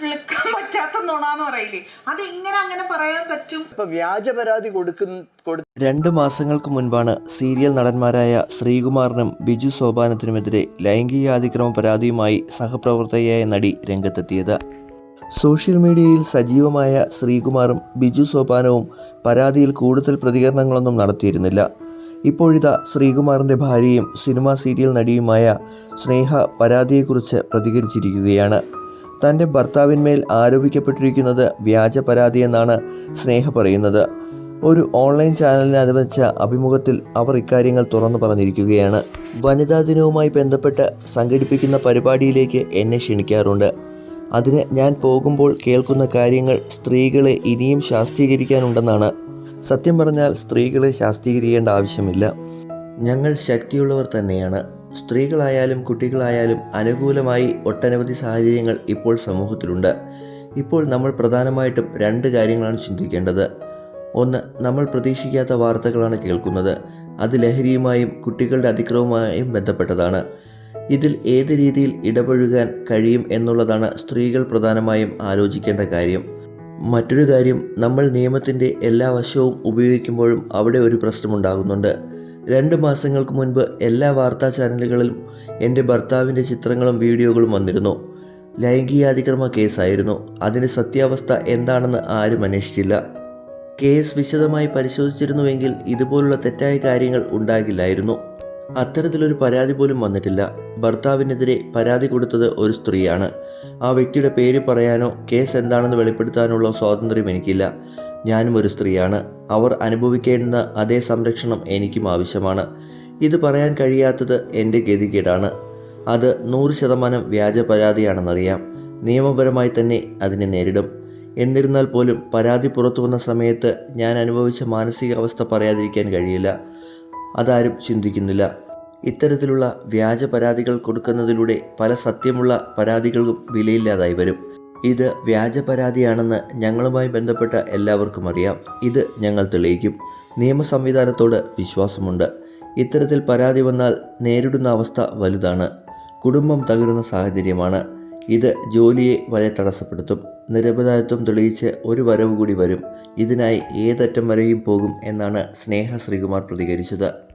കിളിക്കാൻ പറ്റാത്ത നുണാന്ന് പറയില്ലേ? അതെങ്ങനെ അങ്ങനെ പറയാൻ പറ്റും? ഇപ്പൊ വ്യാജ പരാതി കൊടുക്കുന്ന രണ്ടു രണ്ട് മാസങ്ങൾക്ക് മുൻപാണ് സീരിയൽ നടന്മാരായ ശ്രീകുമാറിനും ബിജു സോപാനത്തിനുമെതിരെ ലൈംഗികാതിക്രമ പരാതിയുമായി സഹപ്രവർത്തകയായ നടി രംഗത്തെത്തിയത്. സോഷ്യൽ മീഡിയയിൽ സജീവമായ ശ്രീകുമാറും ബിജു സോപാനവും പരാതിയിൽ കൂടുതൽ പ്രതികരണങ്ങളൊന്നും നടത്തിയിരുന്നില്ല. ഇപ്പോഴിതാ ശ്രീകുമാറിന്റെ ഭാര്യയും സിനിമാ സീരിയൽ നടിയുമായ സ്നേഹ പരാതിയെക്കുറിച്ച് പ്രതികരിച്ചിരിക്കുകയാണ്. തന്റെ ഭർത്താവിന്മേൽ ആരോപിക്കപ്പെട്ടിരിക്കുന്നത് വ്യാജ പരാതിയെന്നാണ് സ്നേഹ പറയുന്നത്. ഒരു ഓൺലൈൻ ചാനലിന് അനുവദിച്ച അഭിമുഖത്തിൽ അവർ ഇക്കാര്യങ്ങൾ തുറന്നു പറഞ്ഞിരിക്കുകയാണ്. വനിതാ ദിനവുമായി ബന്ധപ്പെട്ട് സംഘടിപ്പിക്കുന്ന പരിപാടിയിലേക്ക് എന്നെ ക്ഷണിക്കാറുണ്ട്. അതിന് ഞാൻ പോകുമ്പോൾ കേൾക്കുന്ന കാര്യങ്ങൾ സ്ത്രീകളെ ഇനിയും ശാസ്ത്രീകരിക്കാനുണ്ടെന്നാണ് സത്യം പറഞ്ഞാൽ സ്ത്രീകളെ ശാസ്ത്രീകരിക്കേണ്ട ആവശ്യമില്ല. ഞങ്ങൾ ശക്തിയുള്ളവർ തന്നെയാണ്. സ്ത്രീകളായാലും കുട്ടികളായാലും അനുകൂലമായി ഒട്ടനവധി സാഹചര്യങ്ങൾ ഇപ്പോൾ സമൂഹത്തിലുണ്ട്. ഇപ്പോൾ നമ്മൾ പ്രധാനമായിട്ടും രണ്ട് കാര്യങ്ങളാണ് ചിന്തിക്കേണ്ടത്. ഒന്ന് നമ്മൾ പ്രതീക്ഷിക്കാത്ത വാർത്തകളാണ് കേൾക്കുന്നത്. അത് ലഹരിയുമായും കുട്ടികളുടെ അതിക്രമവുമായും ബന്ധപ്പെട്ടതാണ്. ഇതിൽ ഏത് രീതിയിൽ ഇടപഴകാൻ കഴിയും എന്നുള്ളതാണ് സ്ത്രീകൾ പ്രധാനമായും ആലോചിക്കേണ്ട കാര്യം. മറ്റൊരു കാര്യം നമ്മൾ നിയമത്തിന്റെ എല്ലാ വശവും ഉപയോഗിക്കുമ്പോഴും അവിടെ ഒരു പ്രശ്നമുണ്ടാകുന്നുണ്ട്. രണ്ട് മാസങ്ങൾക്ക് മുൻപ് എല്ലാ വാർത്താ ചാനലുകളിലും എന്റെ ഭർത്താവിന്റെ ചിത്രങ്ങളും വീഡിയോകളും വന്നിരുന്നു. ലൈംഗികാതിക്രമ കേസായിരുന്നു. അതിന് സത്യാവസ്ഥ എന്താണെന്ന് ആരും അന്വേഷിച്ചില്ല. കേസ് വിശദമായി പരിശോധിച്ചിരുന്നുവെങ്കിൽ ഇതുപോലുള്ള തെറ്റായ കാര്യങ്ങൾ ഉണ്ടാകില്ലായിരുന്നു. അത്തരത്തിലൊരു പരാതി പോലും വന്നിട്ടില്ല. ഭർത്താവിനെതിരെ പരാതി കൊടുത്തത് ഒരു സ്ത്രീയാണ്. ആ വ്യക്തിയുടെ പേര് പറയാനോ കേസ് എന്താണെന്ന് വെളിപ്പെടുത്താനുള്ള സ്വാതന്ത്ര്യം എനിക്കില്ല. ഞാനും ഒരു സ്ത്രീയാണ്. അവർ അനുഭവിക്കേണ്ടുന്ന അതേ സംരക്ഷണം എനിക്കും ആവശ്യമാണ്. ഇത് പറയാൻ കഴിയാത്തത് എന്റെ ഗതികേടാണ്. അത് നൂറ് ശതമാനം വ്യാജ പരാതിയാണെന്നറിയാം. നിയമപരമായി തന്നെ അതിനെ നേരിടും. എന്നിരുന്നാൽ പോലും പരാതി പുറത്തു വന്ന സമയത്ത് ഞാൻ അനുഭവിച്ച മാനസികാവസ്ഥ പറയാതിരിക്കാൻ കഴിയില്ല. അതാരും ചിന്തിക്കുന്നില്ല. ഇത്തരത്തിലുള്ള വ്യാജ പരാതികൾ കൊടുക്കുന്നതിലൂടെ പല സത്യമുള്ള പരാതികളും വിലയില്ലാതായി വരും. ഇത് വ്യാജ പരാതിയാണെന്ന് ഞങ്ങളുമായി ബന്ധപ്പെട്ട എല്ലാവർക്കും അറിയാം. ഇത് ഞങ്ങൾ തെളിയിക്കും. നിയമ സംവിധാനത്തോട് വിശ്വാസമുണ്ട്. ഇത്തരത്തിൽ പരാതി വന്നാൽ നേരിടുന്ന അവസ്ഥ വലുതാണ്. കുടുംബം തകരുന്ന സാഹചര്യമാണ്. ഇത് ജോലിയെ വരെ തടസ്സപ്പെടുത്തും. നിരപരാധിത്വം തെളിയിച്ച് ഒരു വരവ് കൂടി വരും. ഇതിനായി ഏതറ്റം വരെയും പോകും എന്നാണ് സ്നേഹ ശ്രീകുമാർ പ്രതികരിച്ചത്.